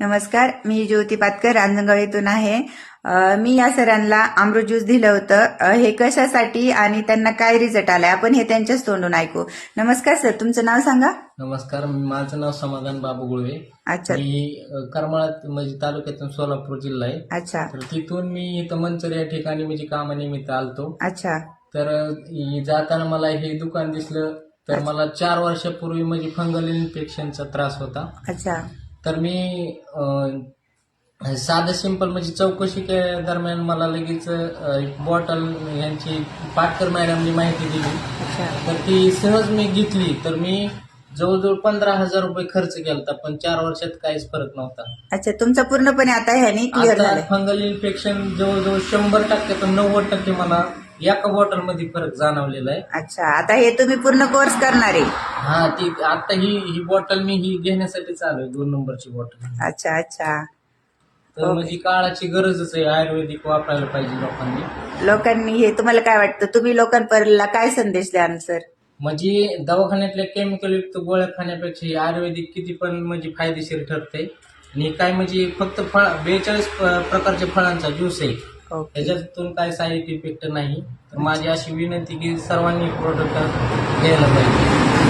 नमस्कार मी ज्योती पातकर रांजणगाव आहे. मी या सरांना अमृत ज्यूस दिलं होतं. हे कशासाठी आणि त्यांना काय रिझल्ट आलाय? आपण हे त्यांच्याच तोंडून ऐकू. नमस्कार सर तुमचं नाव सांगा? नमस्कार माझं नाव समाधान बाबू गुळवे. अच्छा. मी करमाळा म्हणजे तालुक्यातून सोलापूर जिल्हा आहे. अच्छा. तर तिथून मी इथं मंचर या ठिकाणी म्हणजे कामानिमित्त आलतो. अच्छा. तर जाताना मला हे दुकान दिसलं. तर मला चार वर्षापूर्वी म्हणजे फंगल इन्फेक्शनचा त्रास होता. अच्छा. तर मी साधं सिंपल म्हणजे चौकशी के दरम्यान मला लगेच एक बॉटल यांची पाटकर मॅडमनी माहिती दिली. तर ती सहज मी घेतली. तर मी जवळजवळ पंधरा हजार रुपये खर्च केला पण चार वर्षात काहीच फरक नव्हता. अच्छा तुमचं पूर्णपणे आता ह्यानी क्लिअर फंगल इन्फेक्शन जवळजवळ शंभर टक्क्यातून नव्वद टक्के मला एका बॉटलमध्ये फरक जाणवलेला आहे. अच्छा आता हे तुम्ही पूर्ण कोर्स करणार आहे. हा ती आता ही ही बॉटल मी ही घेण्यासाठी चालू आहे दोन नंबरची बॉटल अच्छा अच्छा. तर म्हणजे काळाची गरजच आहे आयुर्वेदिक वापरायला पाहिजे लोकांनी. लोकांनी हे तुम्हाला काय वाटतं? तुम्ही लोकांपर्यंत काय संदेश द्याल सर म्हणजे दवाखान्यातल्या केमिकल युक्त गोळ्या खाण्यापेक्षा ही आयुर्वेदिक किती पण म्हणजे फायदेशीर ठरते आणि काय म्हणजे फक्त फळ बेचाळीस प्रकारच्या फळांचा ज्यूस आहे. त्याच्यातून काय साईड इफेक्ट नाही. तर माझी अशी विनंती की सर्वांनी प्रोडक्ट घ्यायला पाहिजे.